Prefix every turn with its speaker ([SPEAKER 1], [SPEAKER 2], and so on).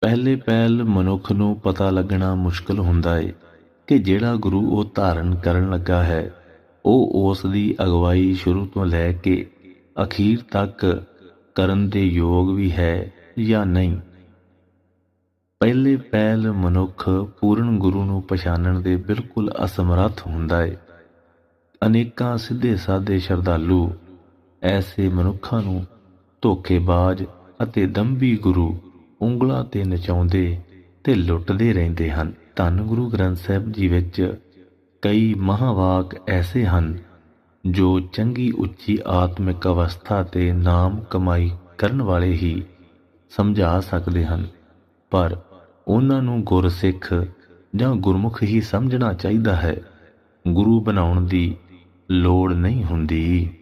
[SPEAKER 1] ਪਹਿਲੇ ਪਹਿਲ ਮਨੁੱਖ ਨੂੰ ਪਤਾ ਲੱਗਣਾ ਮੁਸ਼ਕਲ ਹੁੰਦਾ ਏ ਕਿ ਜਿਹੜਾ ਗੁਰੂ ਉਹ ਧਾਰਨ ਕਰਨ ਲੱਗਾ ਹੈ, ਉਹ ਉਸ ਦੀ ਅਗਵਾਈ ਸ਼ੁਰੂ ਤੋਂ ਲੈ ਕੇ ਅਖੀਰ ਤੱਕ ਕਰਨ ਦੇ ਯੋਗ ਵੀ ਹੈ ਜਾਂ ਨਹੀਂ। ਪਹਿਲੇ ਪਹਿਲ ਮਨੁੱਖ ਪੂਰਨ ਗੁਰੂ ਨੂੰ ਪਛਾਣਨ ਦੇ ਬਿਲਕੁਲ ਅਸਮਰੱਥ ਹੁੰਦਾ ਏ। ਅਨੇਕਾਂ ਸਿੱਧੇ ਸਾਦੇ ਸ਼ਰਧਾਲੂ ਐਸੇ ਮਨੁੱਖਾਂ ਨੂੰ ਧੋਖੇਬਾਜ਼ ਅਤੇ ਦੰਭੀ ਗੁਰੂ ਉਂਗਲਾਂ ਤੇ ਨਚਾਉਂਦੇ ਤੇ ਲੁੱਟਦੇ ਰਹਿੰਦੇ ਹਨ। ਧੰਨ ਗੁਰੂ ਗ੍ਰੰਥ ਸਾਹਿਬ ਜੀ ਵਿੱਚ ਕਈ ਮਹਾਵਾਕ ਐਸੇ ਹਨ ਜੋ ਚੰਗੀ ਉੱਚੀ ਆਤਮਿਕ ਅਵਸਥਾ ਤੇ ਨਾਮ ਕਮਾਈ ਕਰਨ ਵਾਲੇ ਹੀ ਸਮਝਾ ਸਕਦੇ ਹਨ। ਪਰ ਉਹਨਾਂ ਨੂੰ ਗੁਰਸਿੱਖ ਜਾਂ ਗੁਰਮੁਖ ਹੀ ਸਮਝਣਾ ਚਾਹੀਦਾ ਹੈ। ਗੁਰੂ ਬਣਾਉਣ ਦੀ ਲੋੜ ਨਹੀਂ ਹੁੰਦੀ।